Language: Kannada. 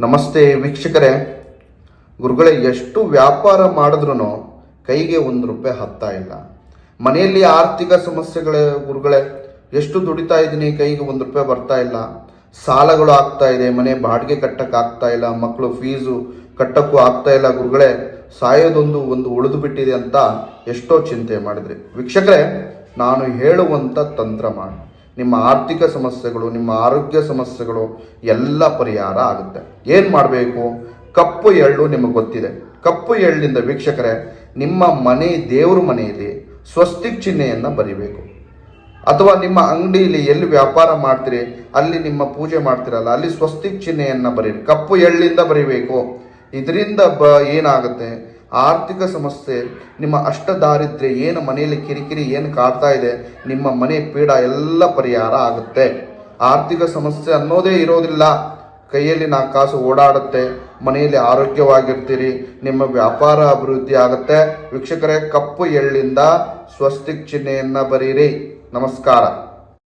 ನಮಸ್ತೆ ವೀಕ್ಷಕರೇ. ಗುರುಗಳೇ, ಎಷ್ಟು ವ್ಯಾಪಾರ ಮಾಡಿದ್ರು ಕೈಗೆ ಒಂದು ರೂಪಾಯಿ ಹತ್ತಾ ಇಲ್ಲ. ಮನೆಯಲ್ಲಿ ಆರ್ಥಿಕ ಸಮಸ್ಯೆಗಳೇ ಗುರುಗಳೇ, ಎಷ್ಟು ದುಡಿತಾ ಇದ್ದೀನಿ, ಕೈಗೆ ಒಂದು ರೂಪಾಯಿ ಬರ್ತಾ ಇಲ್ಲ. ಸಾಲಗಳು ಆಗ್ತಾ ಇದೆ, ಮನೆ ಬಾಡಿಗೆ ಕಟ್ಟಕ್ಕೆ ಆಗ್ತಾ ಇಲ್ಲ, ಮಕ್ಕಳು ಫೀಸು ಕಟ್ಟಕ್ಕೂ ಆಗ್ತಾ ಇಲ್ಲ ಗುರುಗಳೇ. ಸಾಯೋದೊಂದು ಒಂದು ಉಳಿದು ಬಿಟ್ಟಿದೆ ಅಂತ ಎಷ್ಟೋ ಚಿಂತೆ ಮಾಡಿದ್ರಿ. ವೀಕ್ಷಕರೇ, ನಾನು ಹೇಳುವಂಥ ತಂತ್ರ ಮಾಡಿ. ನಿಮ್ಮ ಆರ್ಥಿಕ ಸಮಸ್ಯೆಗಳು, ನಿಮ್ಮ ಆರೋಗ್ಯ ಸಮಸ್ಯೆಗಳು ಎಲ್ಲ ಪರಿಹಾರ ಆಗುತ್ತೆ. ಏನು ಮಾಡಬೇಕು? ಕಪ್ಪು ಎಳ್ಳು ನಿಮಗೆ ಗೊತ್ತಿದೆ. ಕಪ್ಪು ಎಳ್ಳಿಂದ ವೀಕ್ಷಕರೇ, ನಿಮ್ಮ ಮನೆ, ದೇವ್ರ ಮನೆಯಲ್ಲಿ ಸ್ವಸ್ತಿಕ್ ಚಿಹ್ನೆಯನ್ನು ಬರಿಬೇಕು. ಅಥವಾ ನಿಮ್ಮ ಅಂಗಡಿಯಲ್ಲಿ ಎಲ್ಲಿ ವ್ಯಾಪಾರ ಮಾಡ್ತೀರಿ, ಅಲ್ಲಿ ನಿಮ್ಮ ಪೂಜೆ ಮಾಡ್ತಿರಲ್ಲ, ಅಲ್ಲಿ ಸ್ವಸ್ತಿಕ್ ಚಿಹ್ನೆಯನ್ನು ಬರೀರಿ. ಕಪ್ಪು ಎಳ್ಳಿಂದ ಬರಿಬೇಕು. ಇದರಿಂದ ಬ ಏನಾಗುತ್ತೆ? ಆರ್ಥಿಕ ಸಮಸ್ಯೆ, ನಿಮ್ಮ ಅಷ್ಟ ದಾರಿದ್ರ್ಯ ಏನು ಮನೆಯಲ್ಲಿ ಕಿರಿಕಿರಿ, ಏನು ಕಾಡ್ತಾ ಇದೆ, ನಿಮ್ಮ ಮನೆ ಪೀಡ ಎಲ್ಲ ಪರಿಹಾರ ಆಗುತ್ತೆ. ಆರ್ಥಿಕ ಸಮಸ್ಯೆ ಅನ್ನೋದೇ ಇರೋದಿಲ್ಲ. ಕೈಯಲ್ಲಿ ನಾಲ್ಕು ಕಾಸು ಓಡಾಡುತ್ತೆ, ಮನೆಯಲ್ಲಿ ಆರೋಗ್ಯವಾಗಿರ್ತೀರಿ, ನಿಮ್ಮ ವ್ಯಾಪಾರ ಅಭಿವೃದ್ಧಿ ಆಗುತ್ತೆ. ವೀಕ್ಷಕರೇ, ಕಪ್ಪು ಎಳ್ಳಿಂದ ಸ್ವಸ್ತಿಕ್ ಚಿಹ್ನೆಯನ್ನು ಬರೀರಿ. ನಮಸ್ಕಾರ.